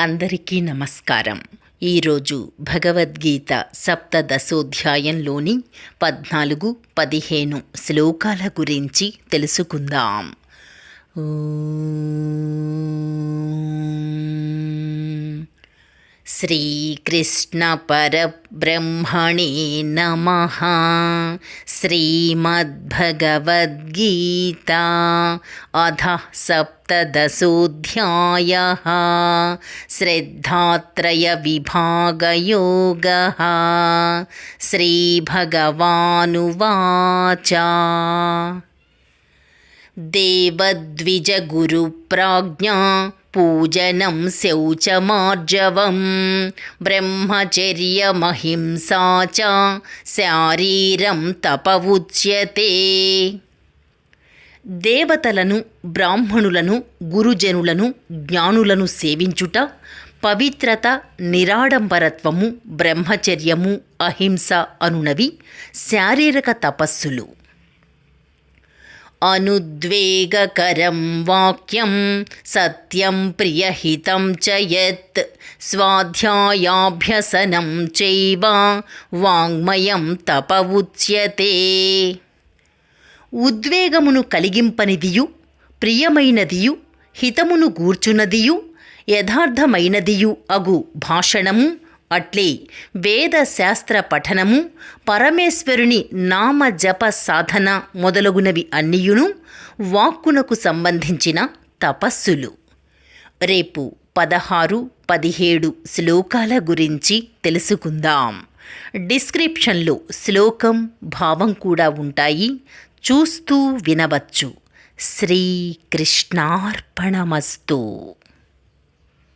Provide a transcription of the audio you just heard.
అందరికీ నమస్కారం. ఈరోజు భగవద్గీత సప్తదశోధ్యాయంలోని పద్నాలుగు పదిహేను శ్లోకాల గురించి తెలుసుకుందాం. श्रीकृष्णपरब्रह्मणे नमः। श्रीमद्भगवद्गीता अधः सप्तदशोऽध्यायः। श्रद्धात्रयविभागयोगः। श्रीभगवानुवाच। देवद्विजगुरुप्राज्ञा పూజనం శౌచమార్జవం బ్రహ్మచర్యమహింసా శారీరం తప ఉచ్యతే దేవతలను బ్రాహ్మణులను గురుజనులను జ్ఞానులను సేవించుట పవిత్రత నిరాడంబరత్వము బ్రహ్మచర్యము అహింస అనునవి శారీరక తపస్సులు. అనుద్వేగకరం వాక్యం సత్యం ప్రియహితం చ యత్ స్వాధ్యాయాభ్యసనం చైవ వాంగ్మయం తప ఉచ్యతే ఉద్వేగమును కలిగింపనిదియు ప్రియమైనదియు హితమును గూర్చునదియు యథార్థమైనదియు అగు భాషణము అట్లే వేద శాస్త్ర పఠనము పరమేశ్వరుని నామ జప సాధన మొదలగునవి అన్నియును వాక్కునకు సంబంధించిన తపస్సులు. రేపు పదహారు పదిహేడు శ్లోకాల గురించి తెలుసుకుందాం. డిస్క్రిప్షన్లో శ్లోకం భావం కూడా ఉంటాయి. చూస్తూ వినవచ్చు. శ్రీకృష్ణార్పణమస్తు.